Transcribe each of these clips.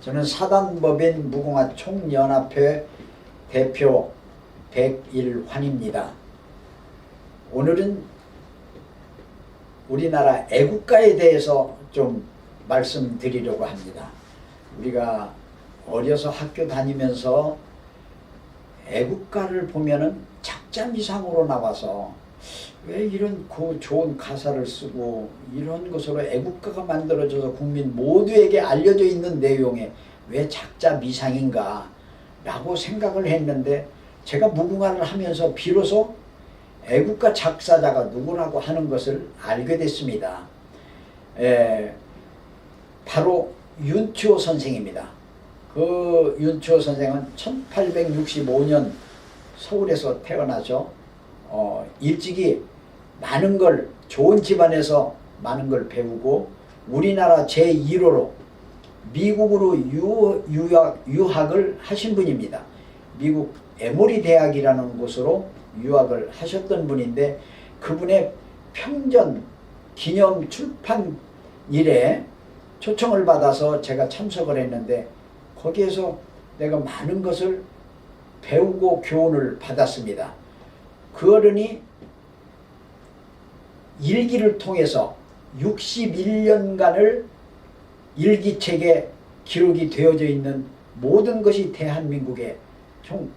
저는 사단법인 무궁화 총연합회 대표 백일환입니다. 오늘은 우리나라 애국가에 대해서 좀 말씀드리려고 합니다. 우리가 어려서 학교 다니면서 애국가를 보면은 작자미상으로 나와서 왜 이런 그 좋은 가사를 쓰고 이런 것으로 애국가가 만들어져서 국민 모두에게 알려져 있는 내용에 왜 작자 미상인가 라고 생각을 했는데 제가 무궁화를 하면서 비로소 애국가 작사자가 누구라고 하는 것을 알게 됐습니다. 에, 바로 윤치호 선생입니다. 그 윤치호 선생은 1865년 서울에서 태어나죠. 어, 일찍이 많은 걸 좋은 집안에서 많은 걸 배우고 우리나라 제1호로 미국으로 유, 유학, 유학을 하신 분입니다. 미국 에모리 대학이라는 곳으로 유학을 하셨던 분인데 그분의 평전 기념 출판 일에 초청을 받아서 제가 참석을 했는데 거기에서 내가 많은 것을 배우고 교훈을 받았습니다. 그 어른이 일기를 통해서 61년간을 일기책에 기록이 되어져 있는 모든 것이 대한민국의 총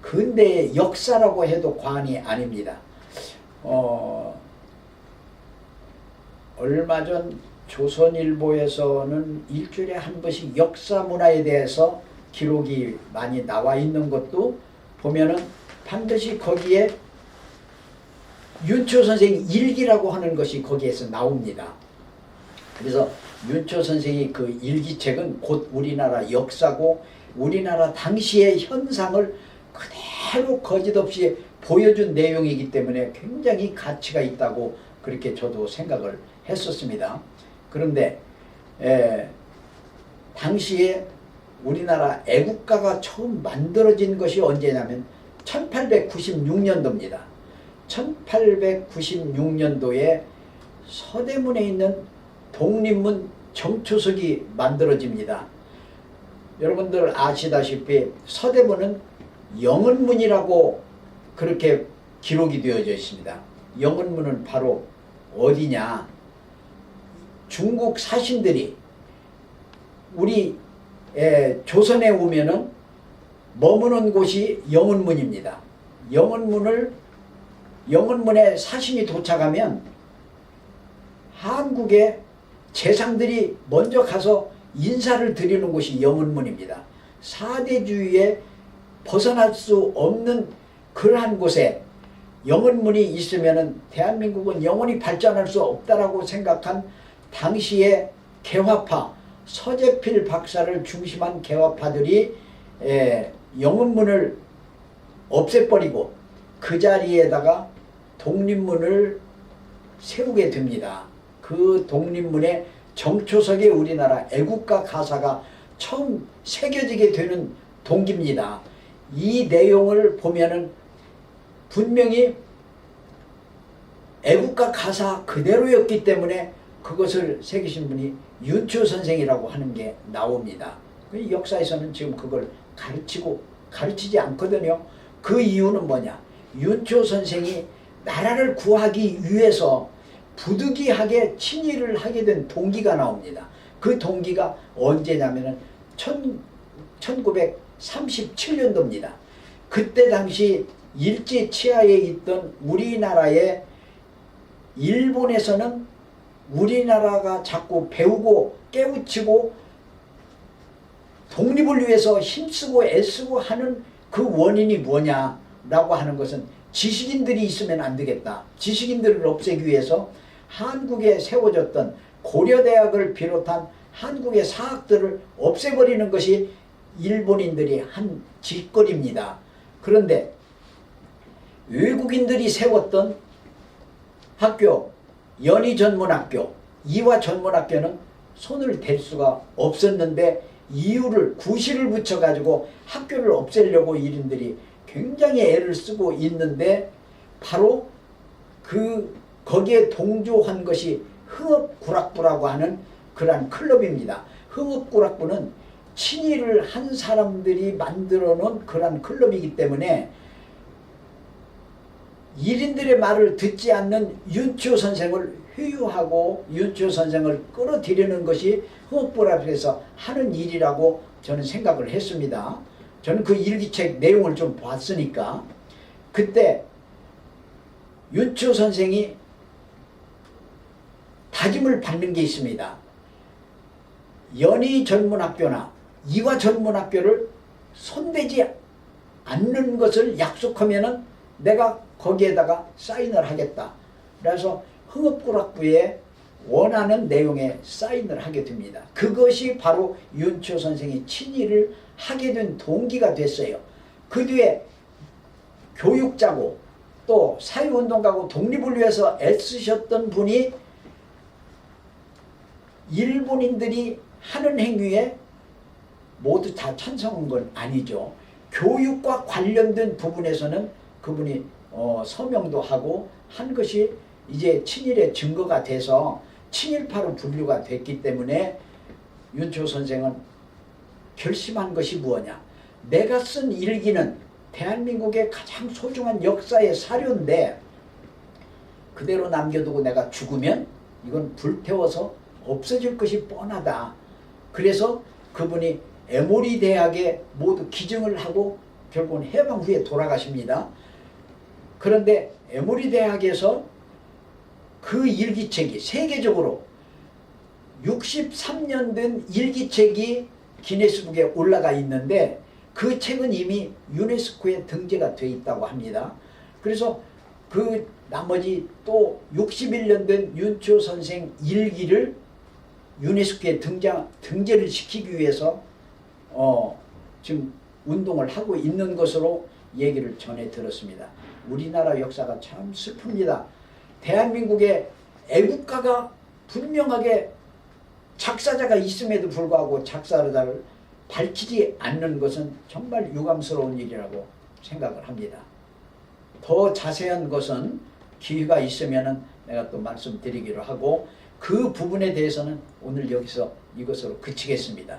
근대의 역사라고 해도 과언이 아닙니다. 어, 얼마 전 조선일보에서는 일주일에 한 번씩 역사 문화에 대해서 기록이 많이 나와 있는 것도 보면은 반드시 거기에 윤초 선생 일기라고 하는 것이 거기에서 나옵니다. 그래서 윤초 선생이 그 일기책은 곧 우리나라 역사고 우리나라 당시의 현상을 그대로 거짓없이 보여준 내용이기 때문에 굉장히 가치가 있다고 그렇게 저도 생각을 했었습니다. 그런데 에, 당시에 우리나라 애국가가 처음 만들어진 것이 언제냐면 1896년도입니다. 1896년도에 서대문에 있는 독립문 정초석이 만들어집니다. 여러분들 아시다시피 서대문은 영은문이라고 그렇게 기록이 되어져 있습니다. 영은문은 바로 어디냐? 중국 사신들이 우리 에, 조선에 오면은 머무는 곳이 영은문입니다. 영은문을 영은문에 사신이 도착하면 한국의 재상들이 먼저 가서 인사를 드리는 곳이 영은문입니다. 사대주의에 벗어날 수 없는 그러한 곳에 영은문이 있으면은 대한민국은 영원히 발전할 수 없다라고 생각한 당시의 개화파 서재필 박사를 중심한 개화파들이 에, 영은문을 없애버리고 그 자리에다가 독립문을 세우게 됩니다. 그 독립문에 정초석에 우리나라 애국가 가사가 처음 새겨지게 되는 동기입니다. 이 내용을 보면은 분명히 애국가 가사 그대로였기 때문에 그것을 새기신 분이 윤초 선생이라고 하는 게 나옵니다. 그 역사에서는 지금 그걸 가르치고 가르치지 않거든요. 그 이유는 뭐냐? 윤초 선생이 나라를 구하기 위해서 부득이하게 친일을 하게 된 동기가 나옵니다. 그 동기가 언제냐면은 1937년도입니다. 그때 당시 일제 치하에 있던 우리나라의 일본에서는 우리나라가 자꾸 배우고 깨우치고 독립을 위해서 힘쓰고 애쓰고 하는 그 원인이 뭐냐 라고 하는 것은 지식인들이 있으면 안 되겠다. 지식인들을 없애기 위해서 한국에 세워졌던 고려대학을 비롯한 한국의 사학들을 없애버리는 것이 일본인들이 한 짓거리입니다. 그런데 외국인들이 세웠던 학교, 연희 전문학교, 이화 전문학교는 손을 댈 수가 없었는데 이유를 구실을 붙여가지고 학교를 없애려고 일인들이 굉장히 애를 쓰고 있는데 바로 그 거기에 동조한 것이 흥업구락부라고 하는 그러한 클럽입니다. 흥업구락부는 친일을 한 사람들이 만들어 놓은 그러한 클럽이기 때문에 일인들의 말을 듣지 않는 윤치호 선생을 회유하고 윤치호 선생을 끌어들이는 것이 흥업부랍에서 하는 일이라고 저는 생각을 했습니다. 저는 그 일기책 내용을 좀 봤으니까 그때 윤치호 선생이 다짐을 받는 게 있습니다. 연희 전문학교나 이화 전문학교를 손대지 않는 것을 약속하면은 내가 거기에다가 사인을 하겠다. 그래서 흥업구락부에 원하는 내용에 사인을 하게 됩니다. 그것이 바로 윤초 선생이 친일을 하게 된 동기가 됐어요. 그 뒤에 교육자고 또 사회운동가고 독립을 위해서 애쓰셨던 분이 일본인들이 하는 행위에 모두 다 찬성한 건 아니죠. 교육과 관련된 부분에서는 그분이 어, 서명도 하고 한 것이 이제 친일의 증거가 돼서 친일파로 분류가 됐기 때문에 윤초 선생은 결심한 것이 무엇냐. 내가 쓴 일기는 대한민국의 가장 소중한 역사의 사료인데 그대로 남겨두고 내가 죽으면 이건 불태워서 없어질 것이 뻔하다. 그래서 그분이 에모리 대학에 모두 기증을 하고 결국은 해방 후에 돌아가십니다. 그런데 에모리 대학에서 그 일기책이 세계적으로 63년 된 일기책이 기네스북에 올라가 있는데 그 책은 이미 유네스코에 등재가 돼 있다고 합니다. 그래서 그 나머지 또 61년 된 윤초 선생 일기를 유네스코에 등장, 등재를 시키기 위해서 어, 지금 운동을 하고 있는 것으로 얘기를 전해 들었습니다. 우리나라 역사가 참 슬픕니다. 대한민국의 애국가가 분명하게 작사자가 있음에도 불구하고 작사자를 밝히지 않는 것은 정말 유감스러운 일이라고 생각을 합니다. 더 자세한 것은 기회가 있으면 내가 또 말씀드리기로 하고 그 부분에 대해서는 오늘 여기서 이것으로 그치겠습니다.